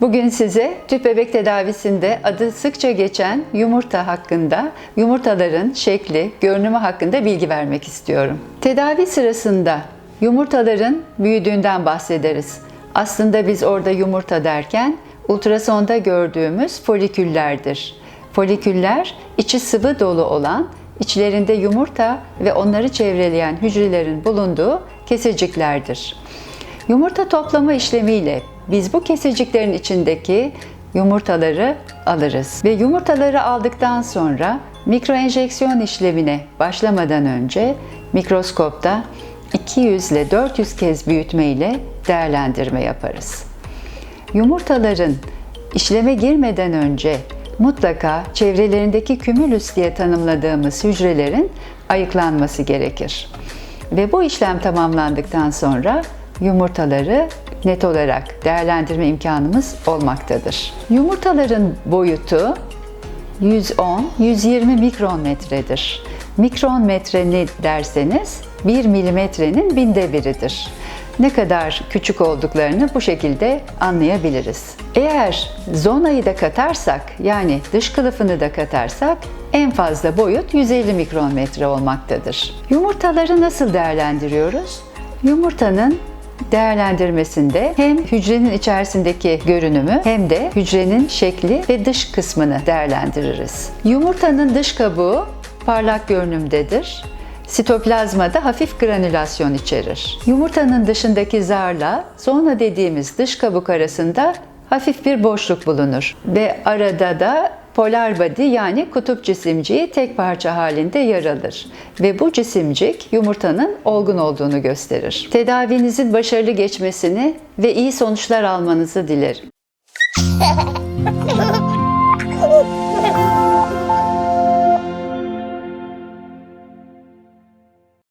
Bugün size tüp bebek tedavisinde adı sıkça geçen yumurta hakkında, yumurtaların şekli, görünümü hakkında bilgi vermek istiyorum. Tedavi sırasında yumurtaların büyüdüğünden bahsederiz. Aslında biz orada yumurta derken ultrasonda gördüğümüz foliküllerdir. Foliküller içi sıvı dolu olan, içlerinde yumurta ve onları çevreleyen hücrelerin bulunduğu keseciklerdir. Yumurta toplama işlemiyle biz bu keseciklerin içindeki yumurtaları alırız ve yumurtaları aldıktan sonra mikroenjeksiyon işlemine başlamadan önce mikroskopta 200 ile 400 kez büyütme ile değerlendirme yaparız. Yumurtaların işleme girmeden önce mutlaka çevrelerindeki kümülüs diye tanımladığımız hücrelerin ayıklanması gerekir. Ve bu işlem tamamlandıktan sonra yumurtaları net olarak değerlendirme imkanımız olmaktadır. Yumurtaların boyutu 110-120 mikrometredir. Mikron metre ne derseniz 1 milimetrenin binde biridir. Ne kadar küçük olduklarını bu şekilde anlayabiliriz. Eğer zonayı da katarsak yani dış kılıfını da katarsak en fazla boyut 150 mikrometre olmaktadır. Yumurtaları nasıl değerlendiriyoruz? Yumurtanın değerlendirmesinde hem hücrenin içerisindeki görünümü hem de hücrenin şekli ve dış kısmını değerlendiririz. Yumurtanın dış kabuğu parlak görünümdedir. Sitoplazmada hafif granülasyon içerir. Yumurtanın dışındaki zarla zona dediğimiz dış kabuk arasında hafif bir boşluk bulunur ve arada da polar body yani kutup cisimciği tek parça halinde yer alır ve bu cisimcik yumurtanın olgun olduğunu gösterir. Tedavinizin başarılı geçmesini ve iyi sonuçlar almanızı dilerim.